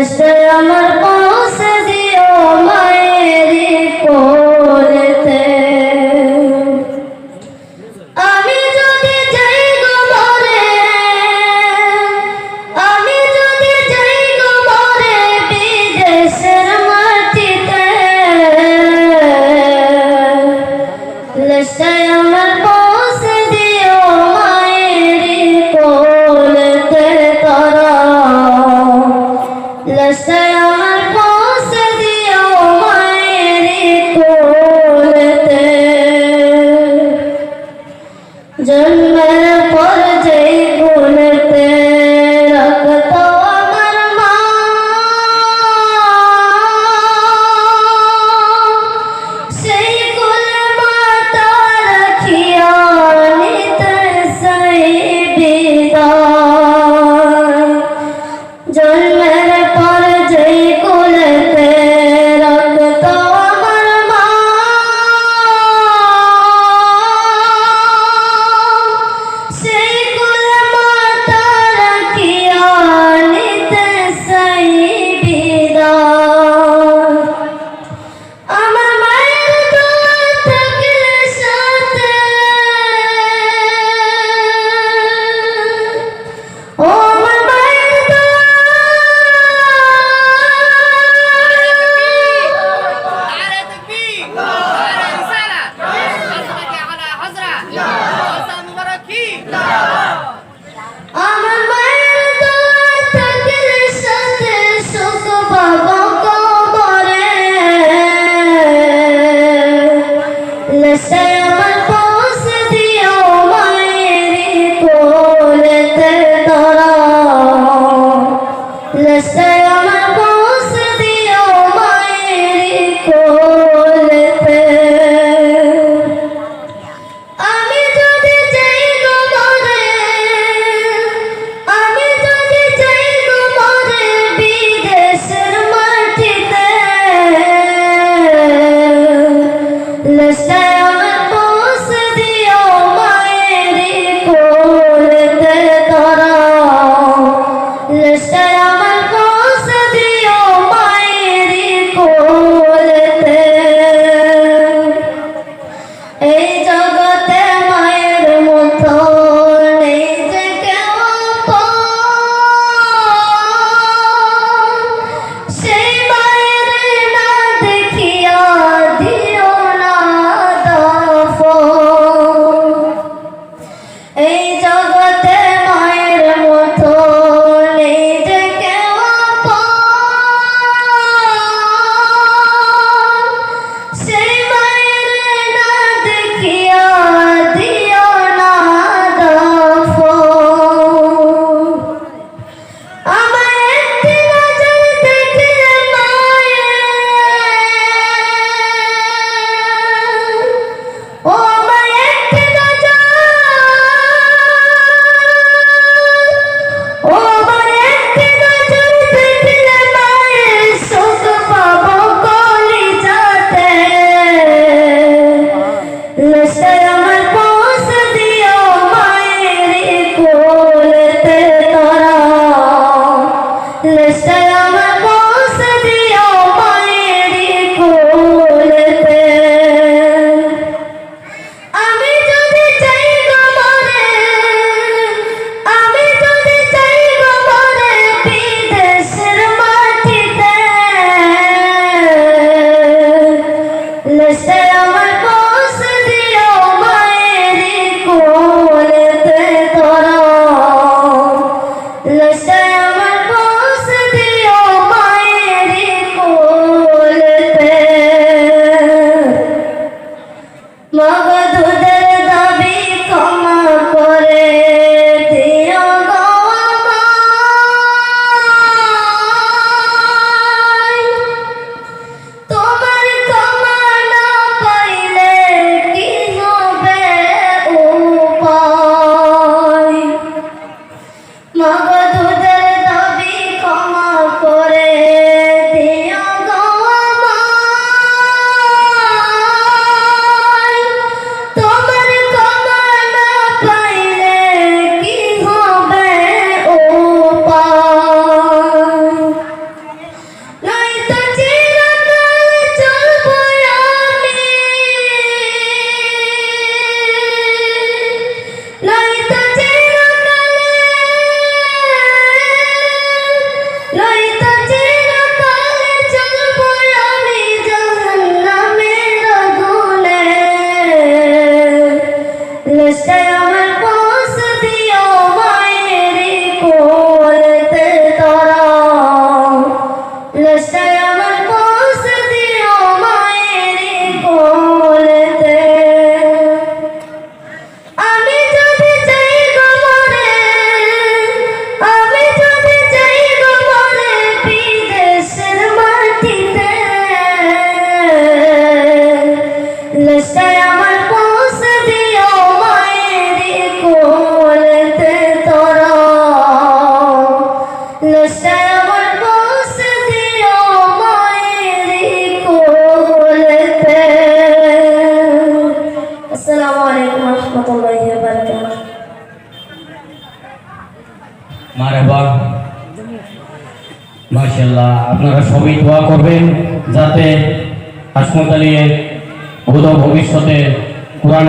লাশটাই আমার জন্ম understand وسلم Mama. মারেবা। মাশাল্লাহ আপনারা সবই দোয়া করবেন যাতে হাসমত আলী ভবিষ্যতে কোরআন